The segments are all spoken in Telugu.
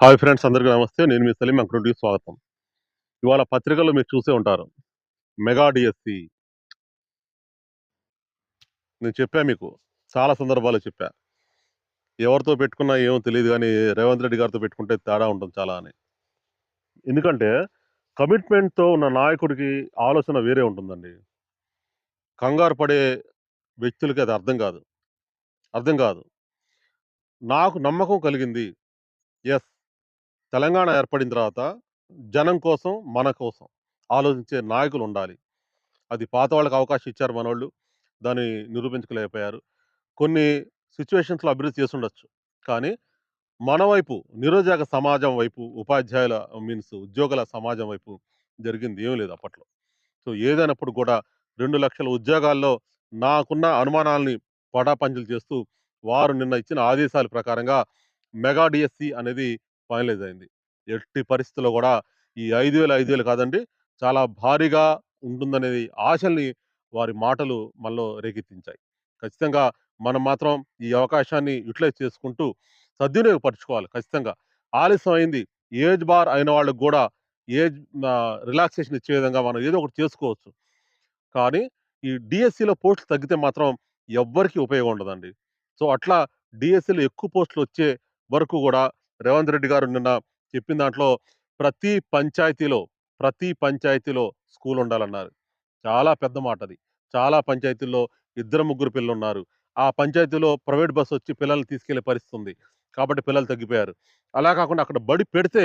హాయ్ ఫ్రెండ్స్ అందరికీ నమస్తే. నేను మీ సలీం అంకుడికి స్వాగతం. ఇవాళ పత్రికల్లో మీరు చూసే ఉంటారు. Mega DSC. నేను చెప్పా మీకు చాలా సందర్భాలు చెప్పా. ఎవరితో పెట్టుకున్నా ఏమో తెలియదు కానీ రేవంత్ రెడ్డి గారితో పెట్టుకుంటే తేడా ఉంటుంది చాలా అని. ఎందుకంటే కమిట్మెంట్తో ఉన్న నాయకుడికి ఆలోచన వేరే ఉంటుందండి. కంగారు పడే వ్యక్తులకి అది అర్థం కాదు. అర్థం కాదు. నాకు నమ్మకం కలిగింది. ఎస్ తెలంగాణ ఏర్పడిన తర్వాత జనం కోసం మన కోసం ఆలోచించే నాయకులు ఉండాలి. అది పాత వాళ్ళకి అవకాశం ఇచ్చారు మనోళ్ళు. దాన్ని నిరూపించలేకపోయారు. కొన్ని సిచ్యువేషన్స్లో అభివృద్ధి చేసి ఉండొచ్చు కానీ మన వైపు నిరుద్యోగ సమాజం వైపు ఉపాధ్యాయుల మీన్స్ ఉద్యోగుల సమాజం వైపు జరిగింది ఏమీ లేదు అప్పట్లో. సో ఏదైనప్పుడు కూడా రెండు లక్షల ఉద్యోగాల్లో నాకున్న అనుమానాలని పటాపంచలు చేస్తూ వారు నిన్న ఇచ్చిన ఆదేశాల ప్రకారంగా మెగా డిఎస్సి అనేది ఫైనలైజ్ అయింది ఎట్టి పరిస్థితుల్లో కూడా ఈ ఐదు వేలు ఐదు వేలు కాదండి చాలా భారీగా ఉంటుందనేది ఆశల్ని వారి మాటలు మనలో రేకెత్తించాయి. ఖచ్చితంగా మనం మాత్రం ఈ అవకాశాన్ని యూటిలైజ్ చేసుకుంటూ సద్వినియోగపరచుకోవాలి ఖచ్చితంగా. ఆలస్యం అయింది ఏజ్ బార్ అయిన వాళ్ళకు కూడా ఏజ్ రిలాక్సేషన్ ఇచ్చే విధంగా మనం ఏదో ఒకటి చేసుకోవచ్చు. కానీ ఈ డిఎస్సిలో పోస్టులు తగ్గితే మాత్రం ఎవ్వరికి ఉపయోగం ఉండదండి. సో అట్లా డిఎస్సిలో ఎక్కువ పోస్టులు వచ్చే వరకు కూడా రేవంత్ రెడ్డి గారు నిన్న చెప్పిన దాంట్లో ప్రతి పంచాయతీలో ప్రతి పంచాయతీలో స్కూల్ ఉండాలన్నారు చాలా పెద్ద మాట అది చాలా పంచాయతీల్లో ఇద్దరు ముగ్గురు పిల్లలు ఉన్నారు ఆ పంచాయతీలో ప్రైవేట్ బస్సు వచ్చి పిల్లల్ని తీసుకెళ్ళే పరిస్థితి ఉంది కాబట్టి పిల్లలు తగ్గిపోయారు. అలా కాకుండా అక్కడ బడి పెడితే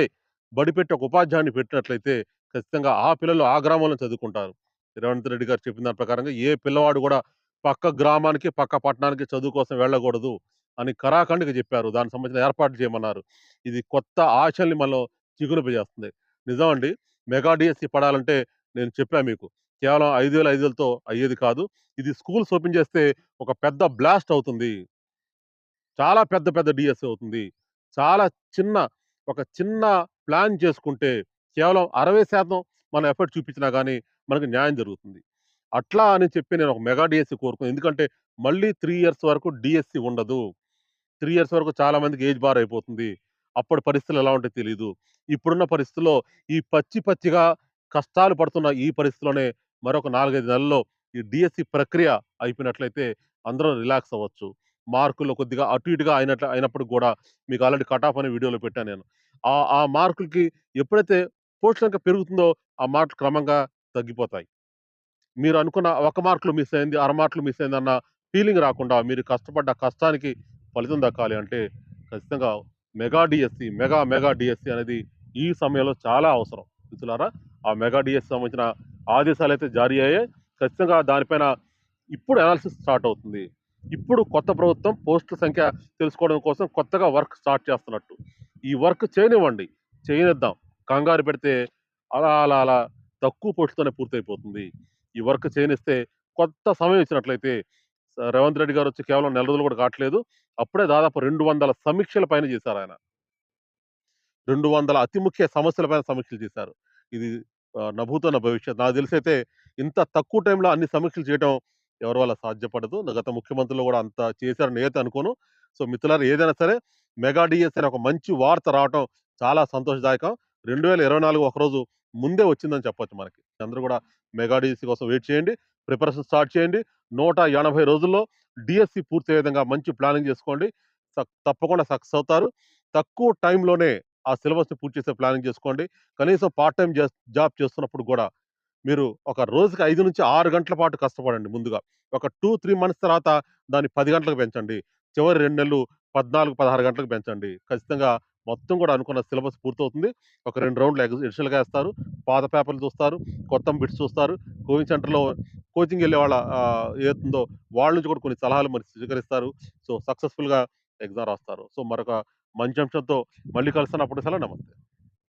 బడి పెట్టి ఒక ఉపాధ్యాయుని పెట్టినట్లయితే ఖచ్చితంగా ఆ పిల్లలు ఆ గ్రామంలో చదువుకుంటారు. రేవంత్ రెడ్డి గారు చెప్పిన దాని ప్రకారంగా ఏ పిల్లవాడు కూడా పక్క గ్రామానికి పక్క పట్టణానికి చదువు కోసం వెళ్ళకూడదు. అని కరాఖండ్గా చెప్పారు. దానికి సంబంధించిన ఏర్పాట్లు చేయమన్నారు. ఇది కొత్త ఆశల్ని మనం చిగురింపజేస్తుంది. నిజం అండి మెగా డిఎస్సి పడాలంటే నేను చెప్పాను మీకు. కేవలం ఐదు వేల ఐదు వేలతో అయ్యేది కాదు. ఇది స్కూల్స్ ఓపెన్ చేస్తే ఒక పెద్ద బ్లాస్ట్ అవుతుంది. చాలా పెద్ద పెద్ద డిఎస్సి అవుతుంది. చాలా చిన్న ఒక చిన్న ప్లాన్ చేసుకుంటే కేవలం అరవై శాతం మన ఎఫర్ట్ చూపించినా కానీ మనకు న్యాయం జరుగుతుంది. అట్లా అని చెప్పి నేను ఒక మెగా డిఎస్సి కోరుకున్నాను. ఎందుకంటే మళ్ళీ త్రీ ఇయర్స్ వరకు డిఎస్సి ఉండదు. త్రీ ఇయర్స్ వరకు చాలా మందికి ఏజ్ బార్ అయిపోతుంది. అప్పటి పరిస్థితులు ఎలా ఉంటాయో తెలియదు ఇప్పుడున్న పరిస్థితుల్లో ఈ పచ్చి పచ్చిగా కష్టాలు పడుతున్న ఈ పరిస్థితిలోనే మరొక నాలుగైదు నెలల్లో ఈ డిఎస్సి ప్రక్రియ అయిపోయినట్లయితే అందరం రిలాక్స్ అవ్వచ్చు. మార్కులు కొద్దిగా అటు ఇటుగా అయినట్లు అయినప్పుడు కూడా మీకు ఆల్రెడీ కట్ ఆఫ్ అనే వీడియోలో పెట్టాను నేను. ఆ ఆ మార్కులకి ఎప్పుడైతే పోషణంగా పెరుగుతుందో ఆ మార్కులు క్రమంగా తగ్గిపోతాయి. మీరు అనుకున్న ఒక మార్కులు మిస్ అయింది అర మార్కులు మిస్ అయింది అన్న ఫీలింగ్ రాకుండా మీరు కష్టపడ్డ కష్టానికి ఫలితం దక్కాలి అంటే ఖచ్చితంగా mega DSC mega mega DSC అనేది ఈ సమయంలో చాలా అవసరం. మిత్రులారా ఆ మెగా డిఎస్సి సంబంధించిన ఆదేశాలు అయితే జారీ అయ్యాయి. ఖచ్చితంగా దానిపైన ఇప్పుడు అనాలిసిస్ స్టార్ట్ అవుతుంది. ఇప్పుడు కొత్త ప్రభుత్వం పోస్టుల సంఖ్య తెలుసుకోవడం కోసం కొత్తగా వర్క్ స్టార్ట్ చేస్తున్నట్టు. ఈ వర్క్ చేయనివ్వండి చేయనిద్దాం. కంగారు పెడితే అలా అలా అలా తక్కువ పోస్టులతోనే పూర్తయిపోతుంది. ఈ వర్క్ చేయనిస్తే కొత్త సమయం ఇచ్చినట్లయితే రేవంత్ రెడ్డి గారు వచ్చి కేవలం నెల రోజులు కూడా కావట్లేదు. అప్పుడే దాదాపు రెండు వందల సమీక్షల పైన చేశారు ఆయన. రెండు వందల అతి ముఖ్య సమస్యల పైన సమీక్షలు చేశారు. ఇది నభూతున్న భవిష్యత్. నాకు తెలిసైతే ఇంత తక్కువ టైంలో అన్ని సమీక్షలు చేయడం ఎవరి వల్ల సాధ్యపడదు. గత ముఖ్యమంత్రులు కూడా అంత చేశారని నేత అనుకోను. సో మిత్రులారు ఏదైనా సరే మెగా డిఎస్ అనే ఒక మంచి వార్త రావటం చాలా సంతోషదాయకం. రెండు వేల ఇరవై నాలుగు ఒకరోజు ముందే వచ్చిందని చెప్పొచ్చు మనకి. అందరూ కూడా మెగా కోసం వెయిట్ చేయండి. ప్రిపరేషన్ స్టార్ట్ చేయండి. నూట ఎనభై రోజుల్లో డిఎస్సి పూర్తి విధంగా మంచి ప్లానింగ్ చేసుకోండి. సక్- తప్పకుండా సక్సెస్ అవుతారు. తక్కువ టైంలోనే ఆ సిలబస్ని పూర్తి చేసే ప్లానింగ్ చేసుకోండి. కనీసం పార్ట్ టైం జాబ్ చేస్తున్నప్పుడు కూడా మీరు ఒక రోజుకి ఐదు నుంచి ఆరు గంటల పాటు కష్టపడండి ముందుగా. ఒక టూ త్రీ మంత్స్ తర్వాత దాన్ని పది గంటలకు పెంచండి. చివరి రెండు నెలలు పద్నాలుగు పదహారు గంటలకు పెంచండి. ఖచ్చితంగా మొత్తం కూడా అనుకున్న సిలబస్ పూర్తవుతుంది. ఒక రెండు రౌండ్లు ఎడిషనల్గా వేస్తారు. పాత పేపర్లు చూస్తారు. కొత్త బిట్స్ చూస్తారు. కోచింగ్ సెంటర్లో కోచింగ్ వెళ్ళే వాళ్ళ ఏతుందో వాళ్ళ నుంచి కూడా కొన్ని సలహాలు మరి స్వీకరిస్తారు. సో సక్సెస్ఫుల్గా ఎగ్జామ్ రాస్తారు. సో మరొక మంచి అంశంతో మళ్ళీ కలుస్తున్నప్పుడు సలహా నమస్తే.